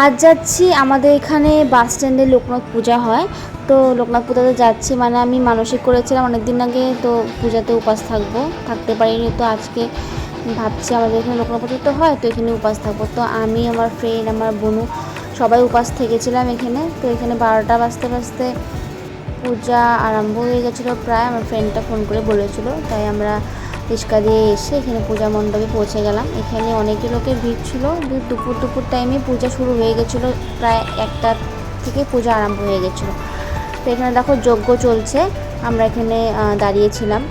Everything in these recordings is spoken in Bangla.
আজ যাচ্ছি আমাদের এখানে বাস স্ট্যান্ডে লোকনাথ পূজা হয়। তো লোকনাথ পূজাতে যাচ্ছি মানে আমি মানসিক করেছিলাম অনেক দিন আগে, তো পূজাতে উপাস থাকব। থাকতে পারিনি তো আজকে ভাবছি আমাদের এখানে লোকনাথ পূজা তো হয়, তো এখানে উপাস থাকব। তো আমি, আমার ফ্রেন্ড আমার বোনু সবাই উপাস থেকেছিলাম এখানে। তো এখানে বারোটা বাজতে বাজতে পূজা আরম্ভ হয়ে গেছিল প্রায়। আমার ফ্রেন্ডটা ফোন করে বলেছিল, তাই আমরা রিক্সা দিয়ে এসে এখানে পূজা মণ্ডপে পৌঁছে গেলাম। এখানে অনেক লোকের ভিড় ছিল। দুপুর দুপুর টাইমে পূজা শুরু হয়ে গেছিল। প্রায় একটা থেকে পূজা আরম্ভ হয়ে গেছিল। তো এখানে দেখো যজ্ঞ চলছে। আমরা এখানে দাঁড়িয়েছিলাম।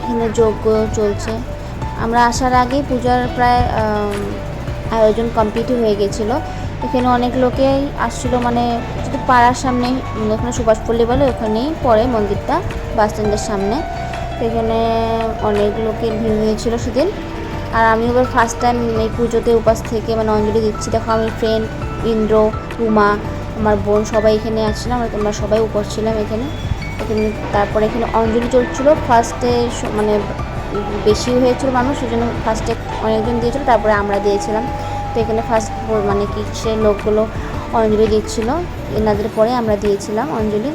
এখানে যজ্ঞ চলছে। আমরা আসার আগেই পূজার প্রায় আয়োজন কমপ্লিট হয়ে গেছিল। এখানে অনেক লোকেই আসছিল মানে শুধু পাড়ার সামনে ওখানে সুভাষপল্লী বলে ওখানেই পড়ে মন্দিরটা, বাস স্ট্যান্ডের সামনে। তো এখানে অনেক লোকের ভিড় হয়েছিল সেদিন। আর আমি এবার ফার্স্ট টাইম এই পুজোতে উপাস থেকে মানে অঞ্জলি দিচ্ছি। দেখো, আমি ফ্রেন্ড ইন্দ্র রুমা আমার বোন সবাই এখানে আসছিলাম তোমরা সবাই উপর ছিলাম এখানে। এখানে তারপরে এখানে অঞ্জলি চলছিল। ফার্স্টে মানে বেশি হয়েছিল মানুষ সেই জন্য ফার্স্টে অনেকজন দিয়েছিল, তারপরে আমরা দিয়েছিলাম। তো এখানে ফার্স্ট মানে কি, সে লোকগুলো অঞ্জলি দিচ্ছিল। এনাদের পরে আমরা দিয়েছিলাম অঞ্জলি।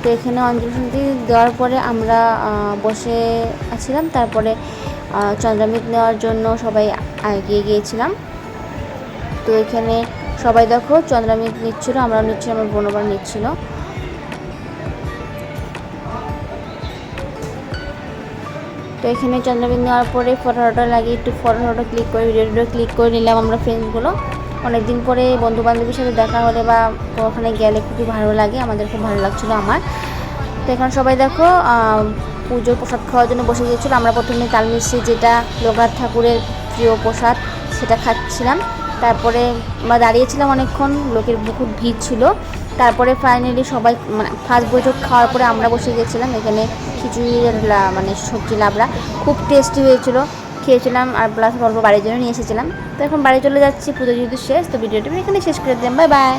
তো এখানে অঞ্জলি টঞ্জলি দেওয়ার পরে আমরা বসে আছিলাম। তারপরে চন্দ্রামৃত নেওয়ার জন্য সবাই এগিয়ে গিয়েছিলাম। তো এখানে সবাই দেখো, চন্দ্রামৃত নিচ্ছিল, আমরাও নিচ্ছি, আমার বোনবার নিচ্ছিল। তো এখানে চন্দ্রবিন্দু নেওয়ার পরে ফটো লাগিয়ে একটু ফটো ফটো ক্লিক করে ভিডিও ক্লিক করে নিলাম আমরা ফ্রেন্ডসগুলো অনেকদিন পরে বন্ধু বান্ধবীর সাথে দেখা হলে বা ওখানে গেলে খুবই ভালো লাগে, আমাদের খুব ভালো লাগছিল আমার। তো এখন সবাই দেখো পুজোর প্রসাদ খাওয়ার জন্য বসে গিয়েছিল। আমরা প্রথমে তালমিশ্রি যেটা লোকনাথ ঠাকুরের প্রিয় প্রসাদ সেটা খাচ্ছিলাম। তারপরে আমরা দাঁড়িয়েছিলাম অনেকক্ষণ, লোকের খুব ভিড় ছিল। তারপরে ফাইনালি সবাই মানে ফার্স্ট বৈঠক খাওয়ার পরে আমরা বসে গেছিলাম এখানে খিচুড়ির লা- মানে সবজি লাবড়া খুব টেস্টি হয়েছিল। খেয়েছিলাম আর প্লাস অল্প বাড়ির জন্য নিয়ে এসেছিলাম। তো এখন বাড়ি চলে যাচ্ছি, পুজো যেহেতু শেষ, তো ভিডিওটি এখানে শেষ করে দিলাম। Bye bye